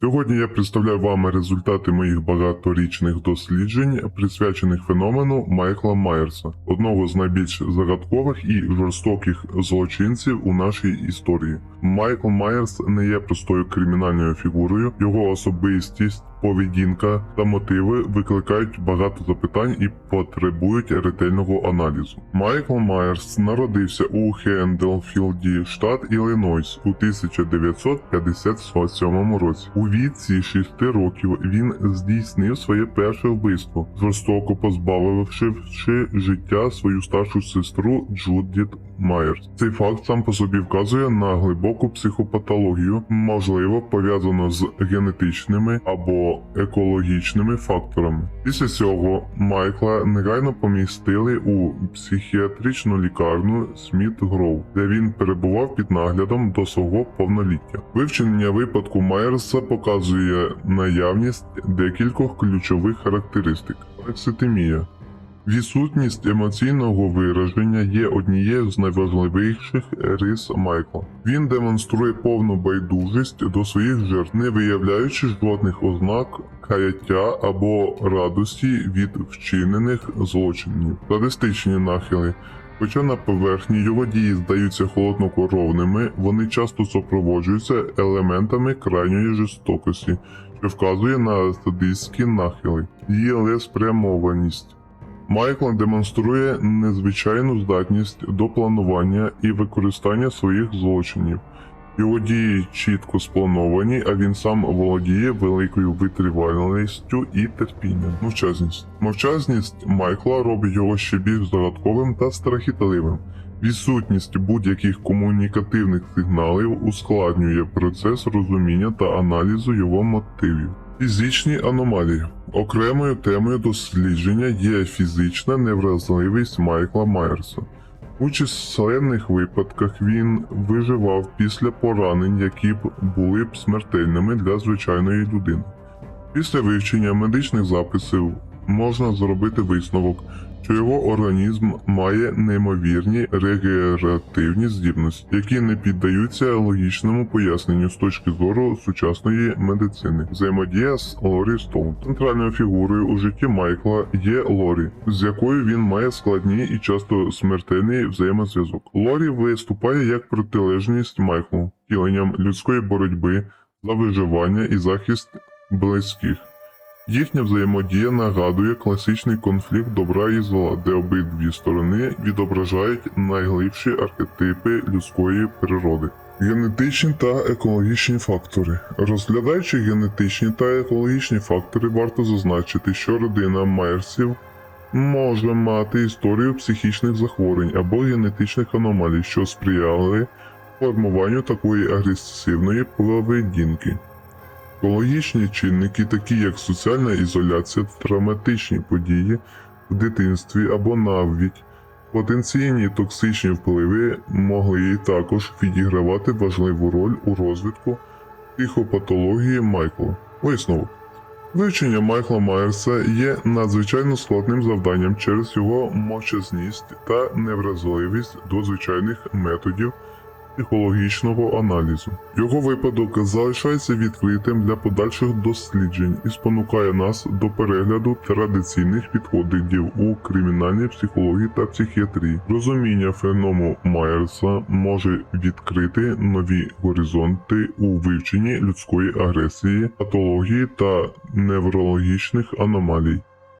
Сьогодні я представляю вам результати моїх багаторічних досліджень, присвячених феномену Майкла Майерса, одного з найбільш загадкових і жорстоких злочинців у нашій історії. Майкл Майерс не є простою кримінальною фігурою, його особистість. Поведінка та мотиви викликають багато запитань і потребують ретельного аналізу. Майкл Майерс народився у Хенделфілді, штат Іллінойс, у 1957 році. У віці 6 років він здійснив своє перше вбивство, жорстоко позбавивши життя свою старшу сестру Джудіт Майерс. Цей факт сам по собі вказує на глибоку психопатологію, можливо, пов'язану з генетичними або екологічними факторами. Після цього Майкла негайно помістили у психіатричну лікарню Сміт Гроу, де він перебував під наглядом до свого повноліття. Вивчення випадку Майерса показує наявність декількох ключових характеристик: Алекситимія. Відсутність емоційного вираження є однією з найважливіших рис Майкла. Він демонструє повну байдужість до своїх жертв, не виявляючи жодних ознак каяття або радості від вчинених злочинів. Садистичні нахили. Хоча на поверхні його дії здаються холоднокровними, вони часто супроводжуються елементами крайньої жорстокості, що вказує на садистські нахили, її спрямованість. Майкл демонструє незвичайну здатність до планування і використання своїх злочинів. Його дії чітко сплановані, а він сам володіє великою витривалістю і терпінням. Мовчазність. Мовчазність Майкла робить його ще більш загадковим та страхітливим. Відсутність будь-яких комунікативних сигналів ускладнює процес розуміння та аналізу його мотивів. Фізичні аномалії. Окремою темою дослідження є фізична невразливість Майкла Майерса. У численних випадках він виживав після поранень, які б були б смертельними для звичайної людини. Після вивчення медичних записів можна зробити висновок, що організм має неймовірні регенеративні здібності, які не піддаються логічному поясненню з точки зору сучасної медицини. Взаємодія з Лорі Стоун. Центральною фігурою у житті Майкла є Лорі, з якою він має складні і часто смертельний взаємозв'язок. Лорі виступає як протилежність Майклу, втіленням людської боротьби за виживання і захист близьких. Їхня взаємодія нагадує класичний конфлікт добра і зла, де обидві сторони відображають найглибші архетипи людської природи. Генетичні та екологічні фактори. Розглядаючи генетичні та екологічні фактори, варто зазначити, що родина Майерсів може мати історію психічних захворювань або генетичних аномалій, що сприяли формуванню такої агресивної поведінки. Екологічні чинники, такі як соціальна ізоляція, травматичні події в дитинстві або навіть потенційні токсичні впливи могли також відігравати важливу роль у розвитку психопатології Майкла. Висновок. Вивчення Майкла Майерса є надзвичайно складним завданням через його мовчазність та невразливість до звичайних методів психологічного аналізу. Його випадок залишається відкритим для подальших досліджень і спонукає нас до перегляду традиційних підходів у кримінальній психології та психіатрії. Розуміння феномену Майерса може відкрити нові горизонти у вивченні людської агресії, патології та неврологічних аномалій.